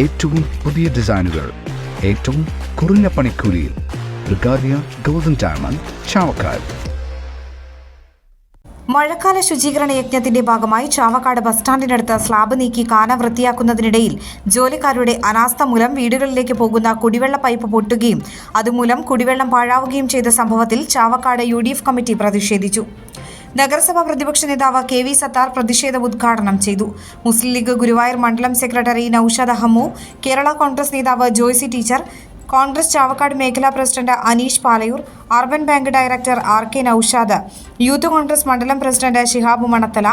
ഏറ്റവും പുതിയ ഡിസൈനുകൾ ഏറ്റവും കുറഞ്ഞ പണിക്കൂലിയിൽ. ബ്രിഗാദിയ ഗോൾഡൻ ഡയമണ്ട് ചാവക്കാട്. മഴക്കാല ശുചീകരണ യജ്ഞത്തിന്റെ ഭാഗമായി ചാവക്കാട് ബസ് സ്റ്റാൻഡിനടുത്ത് സ്ലാബ് നീക്കി കാന വൃത്തിയാക്കുന്നതിനിടയിൽ ജോലിക്കാരുടെ അനാസ്ഥ മൂലം വീടുകളിലേക്ക് പോകുന്ന കുടിവെള്ള പൈപ്പ് പൊട്ടുകയും അതുമൂലം കുടിവെള്ളം പാഴാവുകയും ചെയ്ത സംഭവത്തിൽ ചാവക്കാട് യു കമ്മിറ്റി പ്രതിഷേധിച്ചു. നഗരസഭാ പ്രതിപക്ഷ നേതാവ് കെ വി സത്താർ പ്രതിഷേധം ഉദ്ഘാടനം ചെയ്തു. മുസ്ലിം ലീഗ് ഗുരുവായൂർ മണ്ഡലം സെക്രട്ടറി നൌഷാദ് അഹമ്മു കേരള കോൺഗ്രസ് നേതാവ് ജോയ്സി ടീച്ചർ കോൺഗ്രസ് ചാവക്കാട് മേഖലാ president Anish Palayur urban bank director R K Naushad youth Congress മണ്ഡലം പ്രസിഡന്റ് ഷിഹാബ് മണത്തല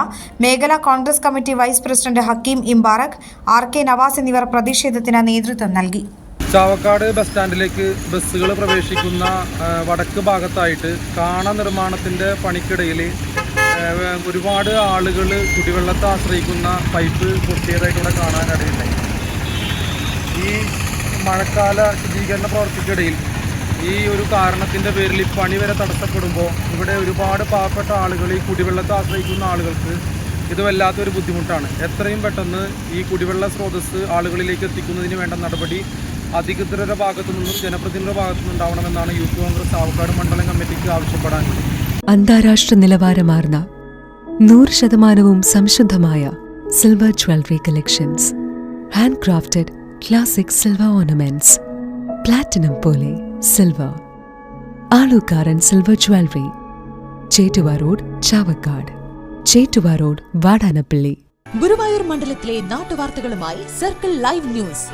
മേഖലാ Congress committee vice president Hakeem Imbarak R K Navas എന്നിവർ പ്രതിഷേധത്തിന് നേതൃത്വം നൽകി. ചാവക്കാട് ബസ് സ്റ്റാൻഡിലേക്ക് ബസ്സുകൾ പ്രവേശിക്കുന്ന വടക്ക് ഭാഗത്തായിട്ട് കാണ നിർമ്മാണത്തിന്റെ പണിക്കിടയിൽ ഒരുപാട് ആളുകൾ കുടിവെള്ളത്തെ ആശ്രയിക്കുന്ന പൈപ്പ് പൊട്ടിയതായിട്ട് ഇവിടെ കാണാനിടയുണ്ടായി ഈ മഴക്കാല ശുചീകരണ പ്രവർത്തിക്കിടയിൽ ഈ ഒരു കാരണത്തിന്റെ പേരിൽ ഈ പണി വരെ തടസ്സപ്പെടുമ്പോൾ ഇവിടെ ഒരുപാട് പാവപ്പെട്ട ആളുകൾ ഈ കുടിവെള്ളത്തെ ആശ്രയിക്കുന്ന ആളുകൾക്ക് ഇത് വല്ലാത്തൊരു ബുദ്ധിമുട്ടാണ്. എത്രയും പെട്ടെന്ന് ഈ കുടിവെള്ള സ്രോതസ് ആളുകളിലേക്ക് എത്തിക്കുന്നതിന് വേണ്ട നടപടി അധികൃതരുടെ ഭാഗത്തു നിന്നും ജനപ്രതിനിധിയുടെ ഭാഗത്തു നിന്നുണ്ടാവണമെന്നാണ് യൂത്ത് കോൺഗ്രസ് ആവക്കാട് മണ്ഡലം കമ്മിറ്റിക്ക് ആവശ്യപ്പെടാൻ അന്താരാഷ്ട്ര നിലവാരമാർന്ന നൂറ് ശതമാനവും സംശുദ്ധമായ silver jewellery collections handcrafted classic silver ornaments platinum പോലെ silver Alukkaran silver jewellery Chettuva road Chavakkad. Chettuva road Vadanappally. Guruvayur മണ്ഡലത്തിലെ നാട്ടുവാർത്തകളുമായി സർക്കിൾ ലൈവ് ന്യൂസ്